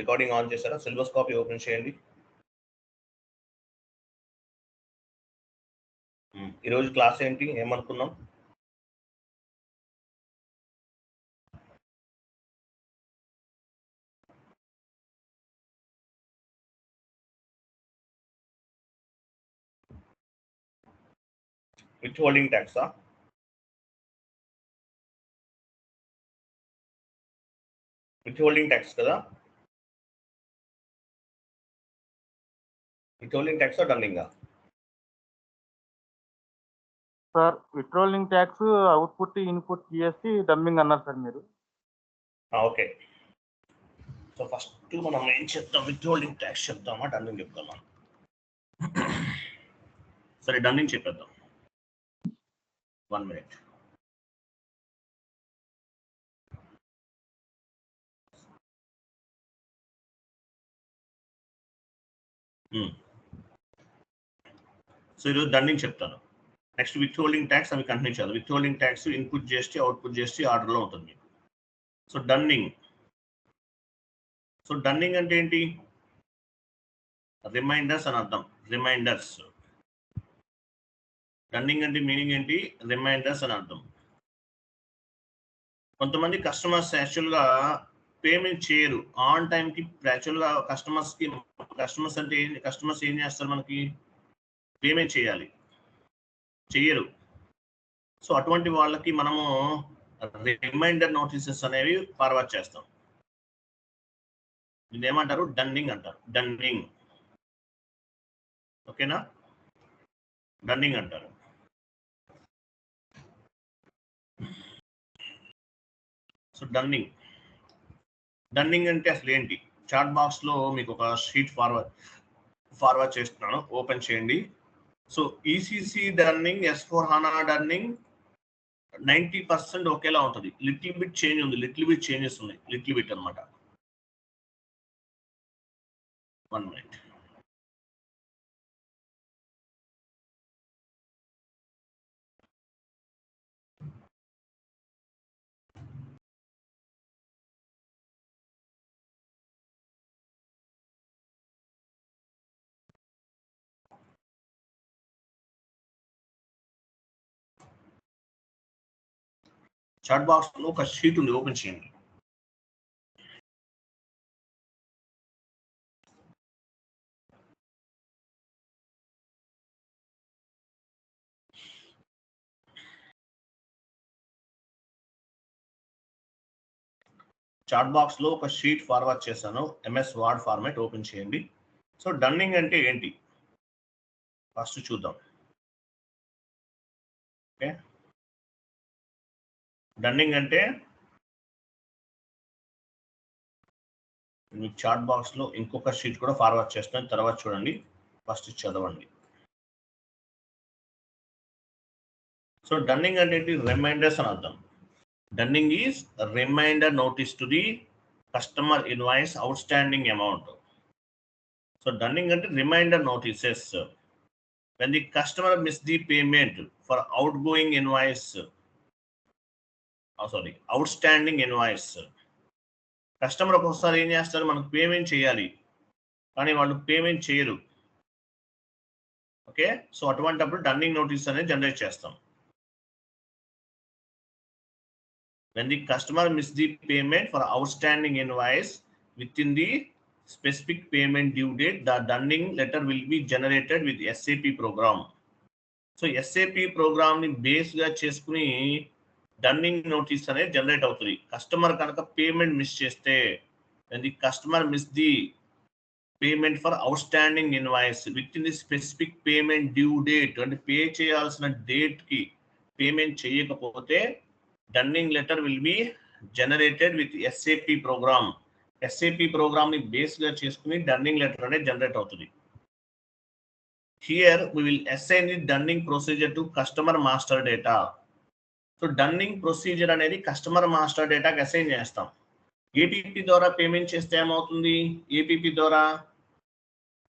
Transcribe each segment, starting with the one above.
Recording on చేశారా? Syllabus copy open చేయండి. ఈరోజు క్లాస్ ఏంటి? ఏమనుకున్నాం? విత్ హోల్డింగ్ ట్యాక్సా? విత్ హోల్డింగ్ ట్యాక్స్ కదా? విత్ హోల్డింగ్ ట్యాక్స్ డన్నింగా sir విత్డ్రాలింగ్ tax output input GST dunning అన్నారు సార్ మీరు. ఓకే. సో ఫస్ట్ మనం ఏం చెప్తాం? విత్ హోల్డింగ్ ట్యాక్స్ చెప్తామా? డన్నింగ్ చెప్తామా? సరే డన్నింగ్ చెప్పేద్దాం. వన్ మినిట్ సో ఈరోజు దండింగ్ చెప్తాను. నెక్స్ట్ విత్ హోల్డింగ్ ట్యాక్స్ అవి కంటిన్యూ చేయాలి విత్ హోల్డింగ్ ట్యాక్స్ ఇన్పుట్ చేస్తే అవుట్పుట్ చేస్తే ఆర్డర్లో ఉంటుంది. మీకు సో డన్నింగ్ సో డన్నింగ్ అంటే ఏంటి? రిమైండర్స్ అని అర్థం. రిమైండర్స్ డన్నింగ్ అంటే మీనింగ్ ఏంటి? రిమైండర్స్ అని అర్థం. కొంతమంది కస్టమర్స్ యాక్చువల్గా పేమెంట్ చేయరు. ఆన్ టైంకి యాక్చువల్గా కస్టమర్స్కి కస్టమర్స్ అంటే కస్టమర్స్ ఏం చేస్తారు మనకి? పేమెంట్ చేయాలి. చెయ్యరు. సో అటువంటి వాళ్ళకి మనము రిమైండర్ నోటీసెస్ అనేవి ఫార్వర్డ్ చేస్తాం. దీన్ని ఏమంటారు డన్నింగ్ అంటారు. డన్నింగ్. ఓకేనా? డన్నింగ్ అంటారు. So dunning. డన్నింగ్ అంటే అసలు ఏంటి? చాట్ బాక్స్లో మీకు ఒక షీట్ ఫార్వర్డ్ ఫార్వర్డ్ చేస్తున్నాను. ఓపెన్ చేయండి. So ECC dunning S four HANA dunning ninety percent ఒకేలా ఉంటుంది. లిటిల్ బిట్ చేంజ్ ఉంది. లిటిల్ బిట్ చేంజెస్ ఉన్నాయి. లిటిల్ బిట్ అనమాట వన్ మినిట్ చాట్ బాక్స్లో ఒక షీట్ ఉంది ఓపెన్ చేయండి. చాట్ బాక్స్లో ఒక షీట్ ఫార్వర్డ్ చేశాను ఎంఎస్ వర్డ్ ఫార్మాట్ ఓపెన్ చేయండి. సో డన్నింగ్ అంటే ఏంటి? ఫస్ట్ చూద్దాం. ఓకే? డన్నింగ్ అంటే మీకు చాట్ బాక్స్లో ఇంకొక షీట్ కూడా ఫార్వర్డ్ చేస్తాను తర్వాత చూడండి. ఫస్ట్ చదవండి. సో డన్నింగ్ అంటే ఏంటి? రిమైండర్స్ అని అర్థం. Dunning is reminder notice to the customer invoice outstanding amount so dunning అంటే reminder notices when the customer miss the payment for outgoing invoice sorry outstanding invoice customer ఒక్కొక్కసారి ఏం చేస్తారు? మనకు పేమెంట్ చేయాలి. కానీ వాళ్ళు పేమెంట్ చేయరు. ఓకే సో అటువంటి అప్పుడు డన్నింగ్ నోటీస్ అనేది జనరేట్ చేస్తాం. When the customer miss the payment for outstanding invoice within the specific payment due date the dunning letter will be generated with SAP program so SAP ప్రోగ్రామ్ని బేస్గా చేసుకుని dunning notice అనేది generate అవుతుంది. Customer కనుక payment miss చేస్తే the customer miss the payment for outstanding invoice within the specific payment due date అంటే pay చేయాల్సిన డేట్కి పేమెంట్ చేయకపోతే dunning letter will be generated with SAP program SAP ప్రోగ్రామ్ని బేస్గా చేసుకుని డన్నింగ్ లెటర్ అనేది జనరేట్ అవుతుంది. Here we will assign the dunning procedure to customer master data so dunning procedure అనేది కస్టమర్ మాస్టర్ డేటాకి అసైన్ చేస్తాం. ఏపీపీ ద్వారా పేమెంట్ చేస్తే ఏమవుతుంది? ఏపీపీ ద్వారా?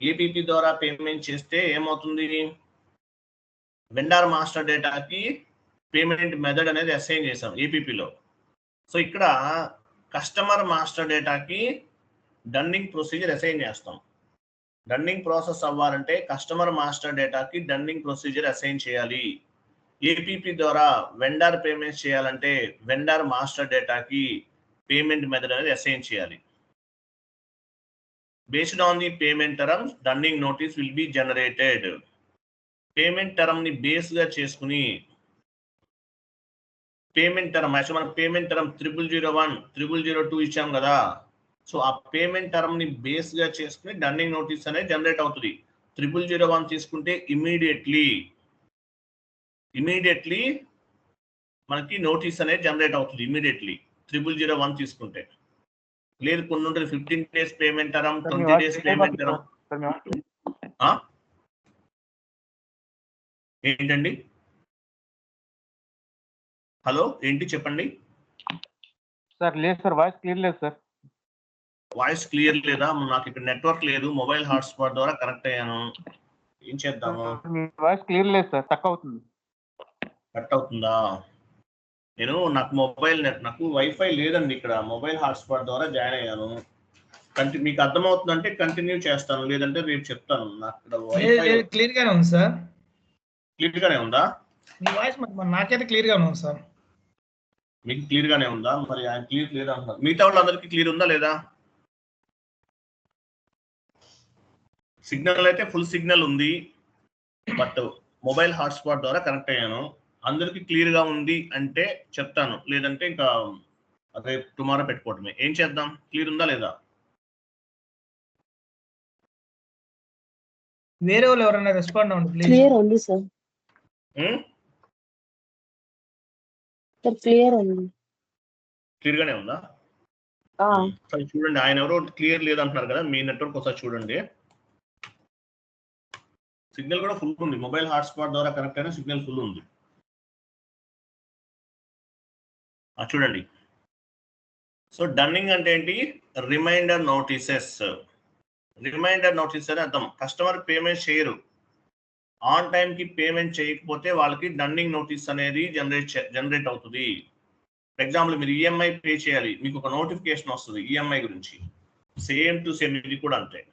ఏపీపీ ద్వారా పేమెంట్ చేస్తే ఏమవుతుంది? వెండార్ మాస్టర్ డేటాకి పేమెంట్ మెథడ్ అనేది అసైన్ చేసాం ఏపీపీలో సో ఇక్కడ కస్టమర్ మాస్టర్ డేటాకి డన్నింగ్ ప్రొసీజర్ అసైన్ చేస్తాం. డన్నింగ్ ప్రాసెస్ అవ్వాలంటే కస్టమర్ మాస్టర్ డేటాకి డన్నింగ్ ప్రొసీజర్ అసైన్ చేయాలి. ఏపీపీ ద్వారా వెండర్ పేమెంట్స్ చేయాలంటే వెండర్ మాస్టర్ డేటాకి పేమెంట్ మెథడ్ అనేది అసైన్ చేయాలి. Based on the payment terms dunning notice will be generated payment టర్మ్ని బేస్గా చేసుకుని పేమెంట్ టర్మ్ యాక్చువల్ మనం payment term triple zero one triple zero two ఇచ్చాం కదా. సో ఆ పేమెంట్ టర్మ్ని బేస్గా చేసుకుని డన్నింగ్ నోటీస్ అనేది జనరేట్ అవుతుంది. త్రిబుల్ జీరో వన్ తీసుకుంటే ఇమీడియట్లీ ఇమీడియట్లీ మనకి నోటీస్ అనేది జనరేట్ అవుతుంది ఇమీడియట్లీ త్రిబుల్ జీరో వన్ తీసుకుంటే. లేదు కొన్ని ఉంటుంది ఫిఫ్టీన్ డేస్ పేమెంట్ మీ ట్వంటీ డేస్ పేమెంట్ వాయిస్ ఏంటండి? హలో ఏంటి చెప్పండి? సార్ లేదు సార్ వాయిస్ క్లియర్ లేదు సార్. వాయిస్ క్లియర్ లేదా? నాకు ఇక్కడ నెట్వర్క్ లేదు మొబైల్ హాట్స్పాట్ ద్వారా కనెక్ట్ అయ్యాను. ఏం చేద్దాము? వాయిస్ క్లియర్ లేదు సార్ తక్కువ అవుతుంది. కట్ అవుతుందా? నేను నాకు మొబైల్ నెట్ నాకు వైఫై లేదండి ఇక్కడ. మొబైల్ హాట్స్పాట్ ద్వారా జాయిన్ అయ్యాను. కంటి మీకు అర్థమవుతుందంటే కంటిన్యూ చేస్తాను. లేదంటే రేపు చెప్తాను. నాకు ఇక్కడ క్లియర్ గానే ఉంది సార్. క్లియర్ గానే ఉందా? మీ వాయిస్ నాకైతే క్లియర్ గానే ఉంది సార్. మీకు క్లియర్ గానే ఉందా? మరి ఆయన క్లియర్ లేదా అంటున్నారు మిగతా వాళ్ళందరికీ క్లియర్ ఉందా లేదా? సిగ్నల్ అయితే ఫుల్ సిగ్నల్ ఉంది. బట్ మొబైల్ హాట్స్పాట్ ద్వారా కనెక్ట్ అయ్యాను. అందరికి క్లియర్గా ఉంది అంటే చెప్తాను. లేదంటే ఇంకా రేపు టుమారో పెట్టుకోవటమే. ఏం చేద్దాం? క్లియర్ ఉందా లేదా? వేరే వాళ్ళు ఎవరైనా రెస్పాండ్ అవ్వండి ప్లీజ్. క్లియర్ ఉంది సార్. సార్ క్లియర్ ఉంది. క్లియర్ గానే ఉందా చూడండి. ఆయన ఎవరో క్లియర్ లేదు అంటున్నారు కదా మీ నెట్వర్క్ ఒకసారి చూడండి. సిగ్నల్ కూడా ఫుల్ ఉంది. మొబైల్ హాట్స్పాట్ ద్వారా కనెక్ట్ అయిన సిగ్నల్ ఫుల్ ఉంది. చూడండి. సో డన్నింగ్ అంటే ఏంటి? Reminder notices. రిమైండర్ నోటీస్ అని అర్థం. కస్టమర్ పేమెంట్ చేయరు. ఆన్ టైంకి పేమెంట్ చేయకపోతే వాళ్ళకి డన్నింగ్ నోటీస్ అనేది జనరేట్ జనరేట్ అవుతుంది. ఫర్ ఎగ్జాంపుల్ మీరు ఈఎంఐ పే చేయాలి. మీకు ఒక నోటిఫికేషన్ వస్తుంది ఈఎంఐ గురించి. సేమ్ టు సేమ్ ఇది కూడా అంతే.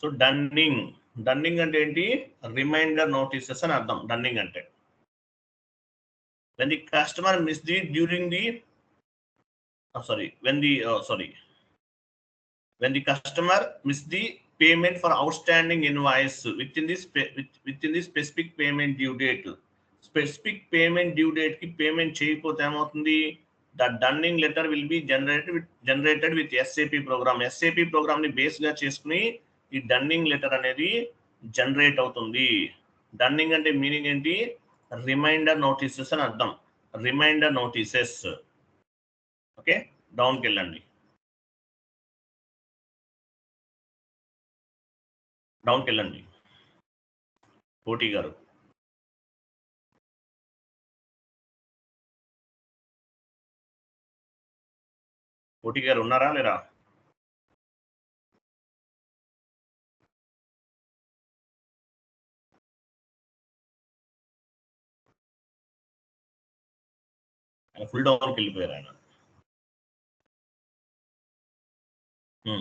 So dunning. డన్నింగ్ అంటే ఏంటి? రిమైండర్ నోటీసెస్ అని అర్థం. డన్నింగ్ అంటే. When the customer miss the during the sorry when the sorry when the customer miss the payment for outstanding invoice within the within the specific payment due date specific payment due డేట్కి payment చేయకపోతే ఏమవుతుంది? The dunning letter will be generated with generated with SAP program SAP ప్రోగ్రామ్ని బేస్గా చేసుకుని ఈ dunning letter అనేది generate అవుతుంది. Dunning అంటే మీనింగ్ ఏంటి? రిమైండర్ నోటీసెస్ అని అర్థం. Reminder notices. ఓకే? డౌన్కి వెళ్ళండి. డౌన్కి వెళ్ళండి. కోటి గారు. కోటి గారు ఉన్నారా? లేరా? ఆయన ఫుల్ డౌన్కి వెళ్ళిపోయారు ఆయన.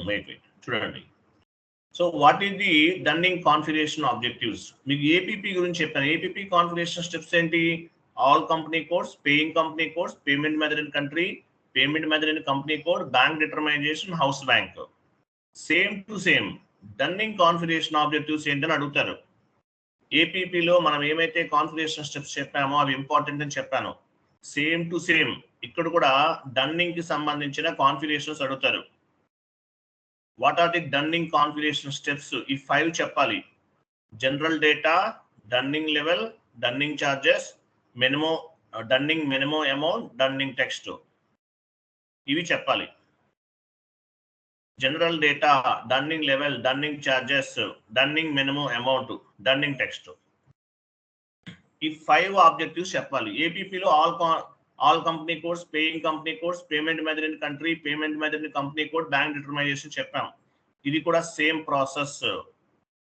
వెయిట్ వెయిట్ చూడండి. So what is the dunning configuration objectives మీకు ఏపీపీ గురించి చెప్పాను. ఏపీపీ కాన్ఫిగరేషన్ స్టెప్స్ ఏంటి? All company codes paying company codes payment method in country payment method in company code bank determination house bank same to same dunning configuration objectives ఏంటని అడుగుతారు. ఏపీపీలో మనం ఏమైతే configuration steps చెప్పామో అవి important అని చెప్పాను. Same to same. ఇక్కడ కూడా డన్నింగ్కి సంబంధించిన కాన్ఫిగరేషన్స్ అడుగుతారు. What are the dunning configuration steps ఈ ఫైవ్ చెప్పాలి. General data dunning level dunning charges minimum dunning minimum amount dunning text ఇవి చెప్పాలి. General data dunning level dunning charges dunning minimum amount dunning text ఈ five objectives చెప్పాలి. ఏపీపీలో all all company codes paying company codes payment method in country payment method in company code bank determination చెప్పాం. ఇది కూడా same process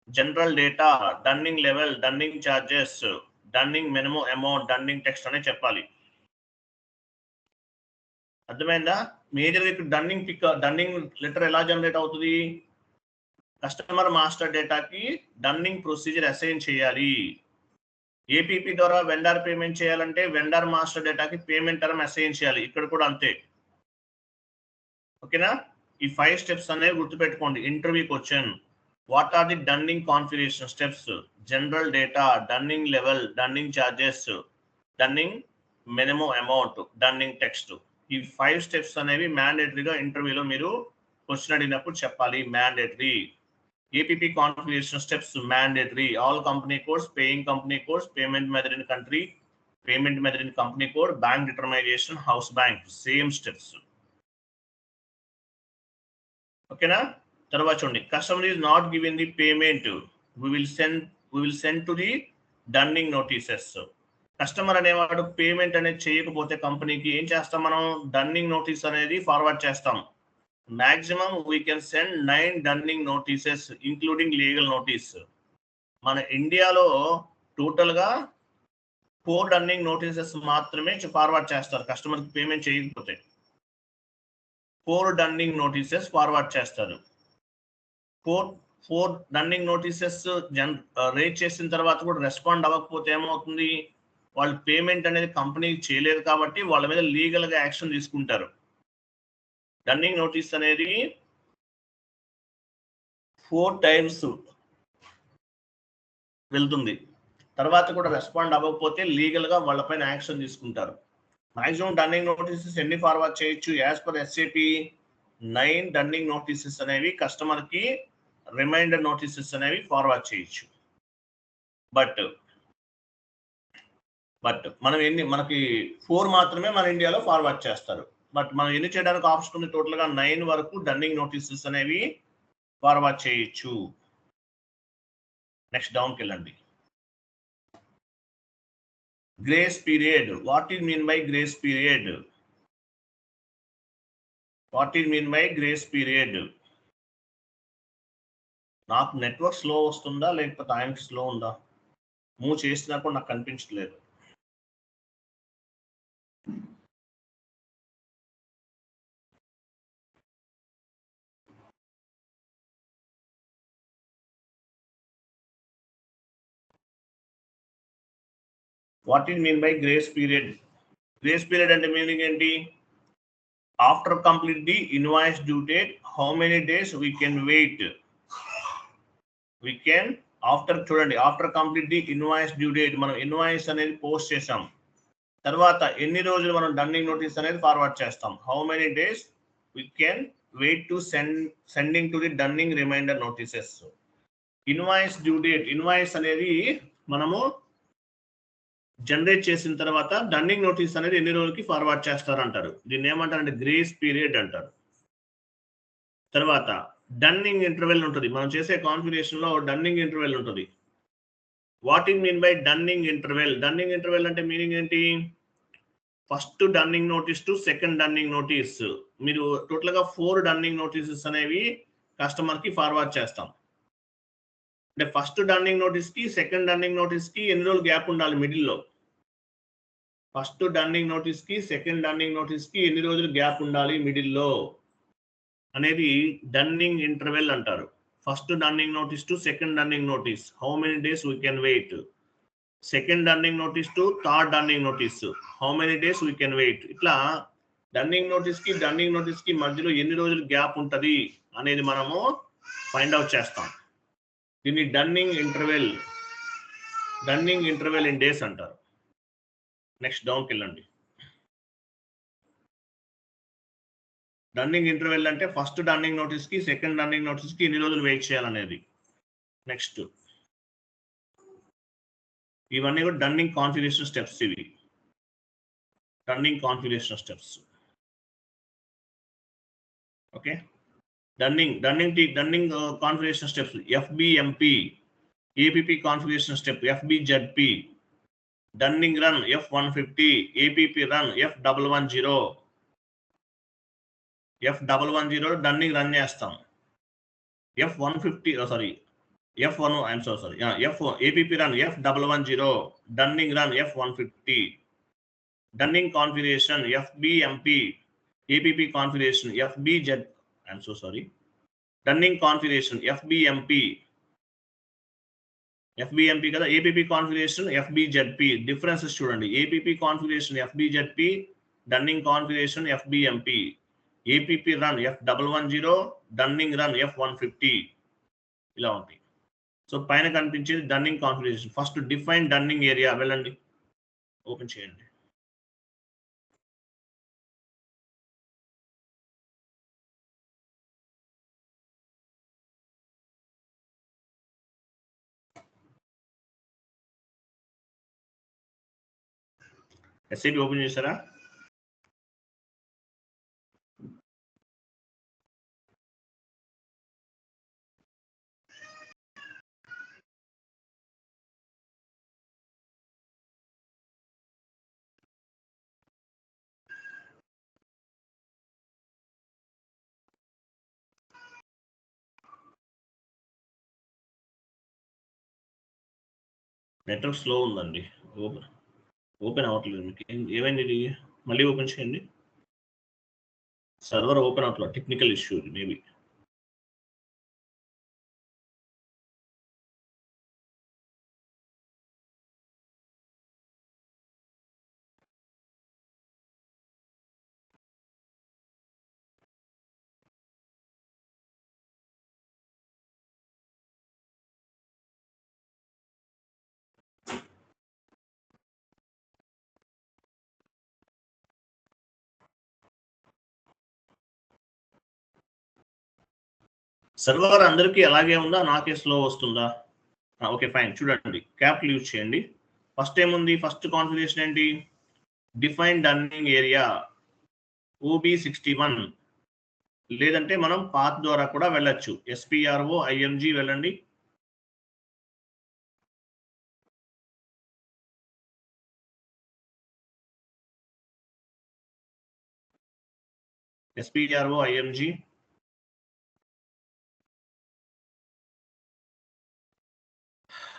general data dunning level dunning charges dunning minimum amount dunning text అనే చెప్పాలి. అర్థమైందా? Major ఇప్పుడు dunning pick dunning letter ఎలా generate అవుతుంది? Customer master డేటాకి డన్నింగ్ ప్రొసీజర్ అసైన్ చేయాలి. ఏపీపీ ద్వారా వెండర్ పేమెంట్ చేయాలంటే వెండర్ మాస్టర్ డేటాకి పేమెంట్ టర్మ్ అసైన్ చేయాలి. ఇక్కడ కూడా అంతే. ఓకేనా ఈ ఫైవ్ స్టెప్స్ అనేవి గుర్తుపెట్టుకోండి. Interview question what are the dunning configuration steps general data dunning level dunning charges dunning minimum amount dunning text ఈ ఫైవ్ స్టెప్స్ అనేవి మ్యాండేటరీగా ఇంటర్వ్యూలో మీరు క్వశ్చన్ అడిగినప్పుడు చెప్పాలి. Mandatory APP configuration steps mandatory all company codes paying company codes payment method in country payment method in company code bank determination house bank same steps ఓకేనా తర్వాత చూడండి customer is not giving the payment we will send we will send to the dunning notices customer అనేవాడు payment అనేది చేయకపోతే కంపెనీకి ఏం చేస్తాం మనం? డన్నింగ్ నోటీస్ అనేది ఫార్వర్డ్ చేస్తాం. Maximum we can send nine dunning notices including legal notice మన ఇండియాలో టోటల్గా ఫోర్ డన్నింగ్ నోటీసెస్ మాత్రమే ఫార్వర్డ్ చేస్తారు. కస్టమర్కి పేమెంట్ చేయకపోతే. ఫోర్ డన్నింగ్ నోటీసెస్ ఫార్వర్డ్ చేస్తారు. Four four dunning notices generate చేసిన తర్వాత కూడా రెస్పాండ్ అవ్వకపోతే ఏమవుతుంది? వాళ్ళు పేమెంట్ అనేది కంపెనీకి చేయలేదు కాబట్టి వాళ్ళ మీద లీగల్గా యాక్షన్ తీసుకుంటారు. డన్నింగ్ నోటీస్ అనేది ఫోర్ టైమ్స్ వెళ్తుంది. తర్వాత కూడా రెస్పాండ్ అవ్వకపోతే లీగల్గా వాళ్ళపైన యాక్షన్ తీసుకుంటారు. మాక్సిమం డన్నింగ్ నోటీసెస్ ఎన్ని ఫార్వర్డ్ చేయొచ్చు? As per SAP nine dunning notices అనేవి కస్టమర్కి రిమైండర్ నోటీసెస్ అనేవి ఫార్వర్డ్ చేయొచ్చు. బట్ బట్ మనం ఎన్ని మనకి ఫోర్ మాత్రమే మన ఇండియాలో ఫార్వర్డ్ చేస్తారు. బట్ మనం ఎన్ని చేయడానికి ఆప్షన్ ఉంది టోటల్గా నైన్ వరకు డన్నింగ్ నోటీసెస్ అనేవి ఫార్వర్డ్ చేయొచ్చు. నెక్స్ట్ డౌన్కి వెళ్ళండి. Grace period. What is mean by grace period? What is mean by grace period? నాకు నెట్వర్క్ స్లో వస్తుందా? లేకపోతే ఆయనకి స్లో ఉందా? మూవ్ చేసినా కూడా నాకు కనిపించట్లేదు. What is mean by grace period? Grace period అంటే మీనింగ్ ఏంటి? After complete the invoice due date how many days we can wait? We can after చూడండి after complete the invoice due date మనం invoice అనేది post చేసాం తర్వాత ఎన్ని రోజులు మనం డన్నింగ్ నోటీస్ అనేది ఫార్వర్డ్ చేస్తాం? How many days we can wait to send sending to the dunning reminder notices. Invoice due date invoice అనేది మనము జనరేట్ చేసిన తర్వాత డన్నింగ్ నోటీస్ అనేది ఎన్ని రోజులకి ఫార్వర్డ్ చేస్తారు అంటారు దీన్ని ఏమంటారంటే గ్రేస్ పీరియడ్ అంటారు. తర్వాత డన్నింగ్ ఇంటర్వెల్ ఉంటుంది. మనం చేసే కాన్ఫిగరేషన్లో డన్నింగ్ ఇంటర్వెల్ ఉంటుంది. What in mean by dunning interval dunning interval అంటే మీనింగ్ ఏంటి? First dunning notice to second dunning notice మీరు టోటల్గా ఫోర్ డన్నింగ్ నోటీసెస్ అనేవి కస్టమర్కి ఫార్వర్డ్ చేస్తాం. అంటే ఫస్ట్ డర్నింగ్ నోటీస్కి సెకండ్ డర్నింగ్ నోటీస్కి ఎన్ని రోజులు గ్యాప్ ఉండాలి మిడిల్లో? ఫస్ట్ డర్నింగ్ నోటీస్కి సెకండ్ డర్నింగ్ నోటీస్కి ఎన్ని రోజులు గ్యాప్ ఉండాలి మిడిల్లో? అనేది డర్నింగ్ ఇంటర్వెల్ అంటారు. First dunning notice to second dunning notice how many days we can wait second dunning notice to third dunning notice how many days we can wait ఇట్లా dunning నోటీస్కి dunning నోటీస్కి మధ్యలో ఎన్ని రోజులు గ్యాప్ ఉంటుంది అనేది మనము ఫైండ్ అవుట్ చేస్తాం. దీన్ని dunning interval dunning interval in days అంటారు. నెక్స్ట్ డౌన్కి వెళ్ళండి. డన్నింగ్ ఇంటర్వెల్ అంటే ఫస్ట్ డన్నింగ్ నోటీస్కి సెకండ్ డన్నింగ్ నోటీస్కి ఎన్ని రోజులు వెయిట్ చేయాలనేది. నెక్స్ట్ ఇవన్నీ కూడా డన్నింగ్ కాన్ఫిగరేషన్ స్టెప్స్ ఇవి. Dunning configuration steps okay dunning dunning T dunning configuration steps FBMP APP configuration step FBZP dunning run F one fifty APP run F double one zero F double one zero dunning run చేస్తాం. F one fifty sorry F one I'm so sorry F APP run F double one zero dunning run F one fifty I'm so sorry running configuration FBMP FBMP కదా APP configuration FBZP differences చూడండి. APP configuration FBZP dunning configuration FBMP APP run F double one zero dunning run F one fifty ఇలా ఉంటాయి. So పైన కనిపించేది dunning configuration first define dunning area వెళ్ళండి. Open చేయండి. SIP open చేశారా? Network slow ఉందండి. Open open అవ్వట్లేదు మీకు. ఏం- ఏమైంది ఇది? మళ్ళీ ఓపెన్ చేయండి. సర్వర్ ఓపెన్ అవ్వట్లేదు. టెక్నికల్ ఇష్యూ ఇది మేబీ. సర్వర్ అందరికీ అలాగే ఉందా? నాకే స్లో వస్తుందా? Okay fine. చూడండి. క్యాపిటల్ యూజ్ చేయండి. ఫస్ట్ ఏముంది? ఫస్ట్ కాన్ఫిగరేషన్ ఏంటి? Define dunning area OB sixty one. లేదంటే మనం పాత్ ద్వారా కూడా వెళ్ళొచ్చు. ఎస్పిఆర్ఓ ఐఎంజి వెళ్ళండి. SPRO IMG.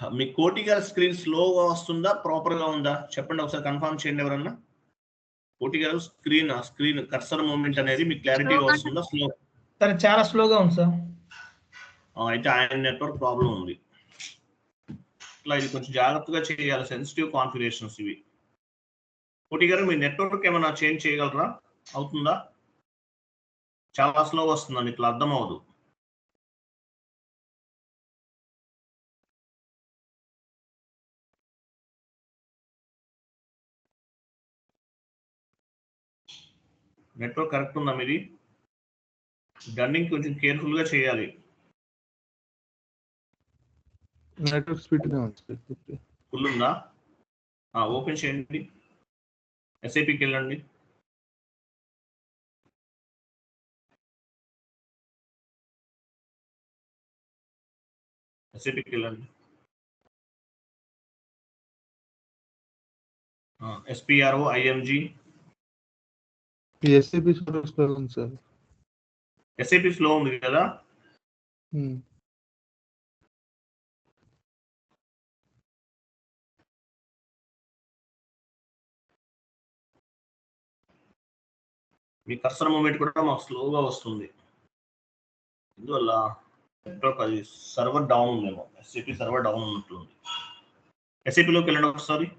మీ కోటి గారి స్క్రీన్ స్లోగా వస్తుందా? ప్రాపర్గా ఉందా? చెప్పండి ఒకసారి కన్ఫర్మ్ చేయండి ఎవరన్నా. కోటి గారు స్క్రీన్ స్క్రీన్ కర్సర్ మూమెంట్ అనేది మీకు క్లారిటీగా వస్తుందా? స్లో సార్ చాలా స్లోగా ఉంది సార్. అయితే ఆయన నెట్వర్క్ ప్రాబ్లం ఉంది. ఇట్లా ఇది కొంచెం జాగ్రత్తగా చేయాలి సెన్సిటివ్ కాన్ఫిగరేషన్స్ ఇవి. కోటి గారు మీ నెట్వర్క్ ఏమైనా చేంజ్ చేయగలరా? అవుతుందా? చాలా స్లో వస్తుందండి ఇట్లా అర్థం అవ్వదు. నెట్వర్క్ కరెక్ట్ ఉందా మీది? గన్నింగ్ కొంచెం కేర్ఫుల్గా చేయాలి. నెట్వర్క్ స్పీడ్ ఫుల్ ఉందా. ఓపెన్ చేయండి. ఎస్ఐపికి వెళ్ళండి. ఎస్ఐపికి వెళ్ళండి. SPRO IMG SAP sir. SAP slow ఉంది కదా. మీ కర్సర్ మూమెంట్ కూడా మాకు స్లోగా వస్తుంది. ఇందువల్ల నెట్వర్క్ అది సర్వర్ డౌన్ ఉందేమో. ఎస్ఏపి సర్వర్ డౌన్ ఉన్నట్లుంది. ఎస్ఏపిలోకి వెళ్ళండి ఒకసారి.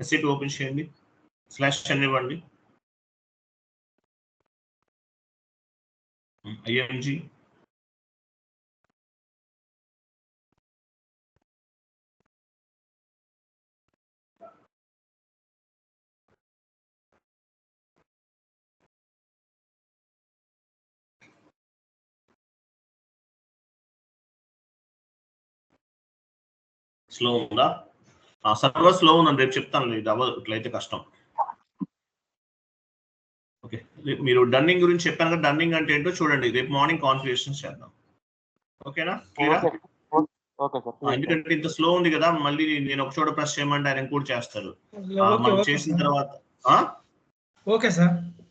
ఎస్ఏపి ఓపెన్ చేయండి. స్లాష్ అని ఇవ్వండి స్లో ఉందా? సర్వర్ స్లో ఉందని రేపు చెప్తాను ఇది అవ్వదు ఇట్లయితే కష్టం. మీరు డన్నింగ్ గురించి చెప్పాను కదా డన్నింగ్ అంటే ఏంటో చూడండి. రేపు మార్నింగ్ కాన్ఫిగరేషన్ చేద్దాం. ఓకేనా? క్లియరా ఓకే సార్ ఎందుకంటే ఇంత స్లో ఉంది కదా మళ్ళీ నేను ఒక చోట ప్రెస్ చేయమంటే ఆయన కూడా చేస్తారు. మనం చేసిన. తర్వాత ఆ? Okay sir.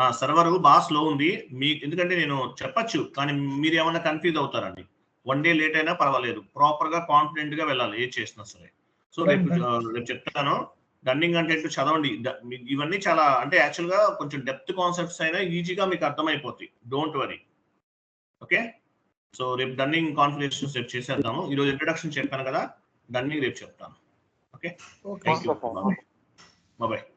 ఆ సర్వర్ బాగా స్లో ఉంది. మీ ఎందుకంటే నేను చెప్పచ్చు కానీ మీరు ఏమన్నా కన్ఫ్యూజ్ అవుతారండి. వన్ డే లేట్ అయినా పర్వాలేదు. ప్రాపర్గా కాన్ఫిడెంట్గా వెళ్ళాలి ఏది చేసినా సరే. సో రేపు రేపు చెప్తాను. డన్నింగ్ అంటే ఏంటో చదవండి. ఇవన్నీ చాలా అంటే యాక్చువల్గా కొంచెం డెప్త్ కాన్సెప్ట్స్ అయినా ఈజీగా మీకు అర్థమైపోతాయి. డోంట్ వరీ ఓకే సో రేపు డన్నింగ్ కాన్ఫిగరేషన్ రేపు చేసేద్దాము. ఈరోజు ఇంట్రడక్షన్ చెప్పాను కదా. డన్నింగ్ రేపు చెప్తాను. Okay okay thank you Okay, sir. Bye